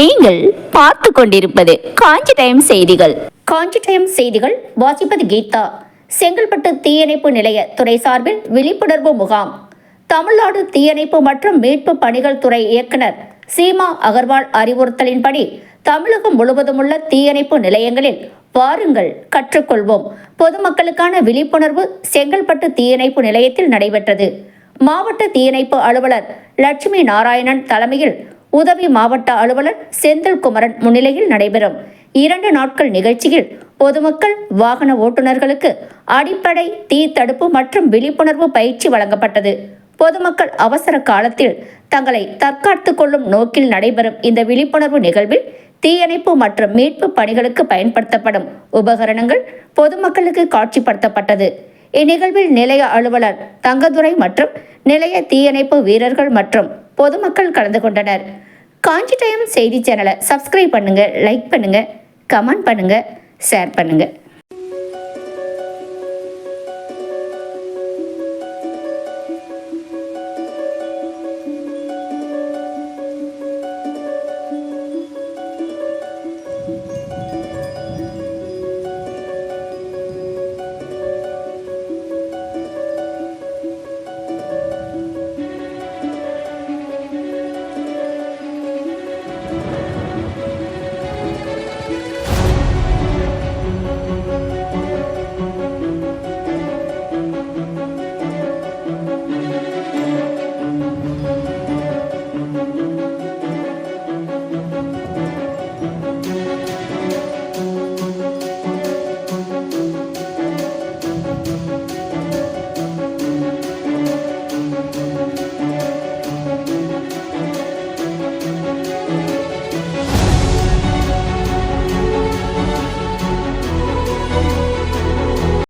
நீங்கள் பார்த்து கொண்டிருப்பது காஞ்சி டைம் செய்திகள். காஞ்சி டைம் செய்திகள் வாசிப்பது கீதா. செங்கல்பட்டு தீயணைப்பு நிலைய துறை சார்பில் விழிப்புணர்வு முகாம். தமிழ்நாடு தீயணைப்பு மற்றும் மீட்பு பணிகள் துறை இயக்குனர் சீமா அகர்வால் அறிவுறுத்தலின்படி தமிழகம் முழுவதும் உள்ள தீயணைப்பு நிலையங்களில் வாருங்கள் கற்றுக்கொள்வோம். பொதுமக்களுக்கான விழிப்புணர்வு செங்கல்பட்டு தீயணைப்பு நிலையத்தில் நடைபெற்றது. மாவட்ட தீயணைப்பு அலுவலர் லட்சுமி நாராயணன் தலைமையில் உதவி மாவட்ட அலுவலர் செந்தில் குமரன் முன்னிலையில் நடைபெறும். இரண்டு நாட்கள் நிகழ்ச்சியில் பொதுமக்கள் வாகன ஓட்டுநர்களுக்கு அடிப்படை தீ தடுப்பு மற்றும் விழிப்புணர்வு பயிற்சி வழங்கப்பட்டது. பொதுமக்கள் அவசர காலத்தில் தங்களை தற்காத்து கொள்ளும் நோக்கில் நடைபெறும் இந்த விழிப்புணர்வு நிகழ்வில் தீயணைப்பு மற்றும் மீட்பு பணிகளுக்கு பயன்படுத்தப்படும் உபகரணங்கள் பொதுமக்களுக்கு காட்சிப்படுத்தப்பட்டது. இந்நிகழ்வில் நிலைய அலுவலர் தங்கதுரை மற்றும் நிலைய தீயணைப்பு வீரர்கள் மற்றும் பொதுமக்கள் கலந்து கொண்டனர். காஞ்சி டைம் செய்தி சேனலை சப்ஸ்கிரைப் பண்ணுங்கள் லைக் பண்ணுங்கள் கமெண்ட் பண்ணுங்கள் ஷேர் பண்ணுங்கள்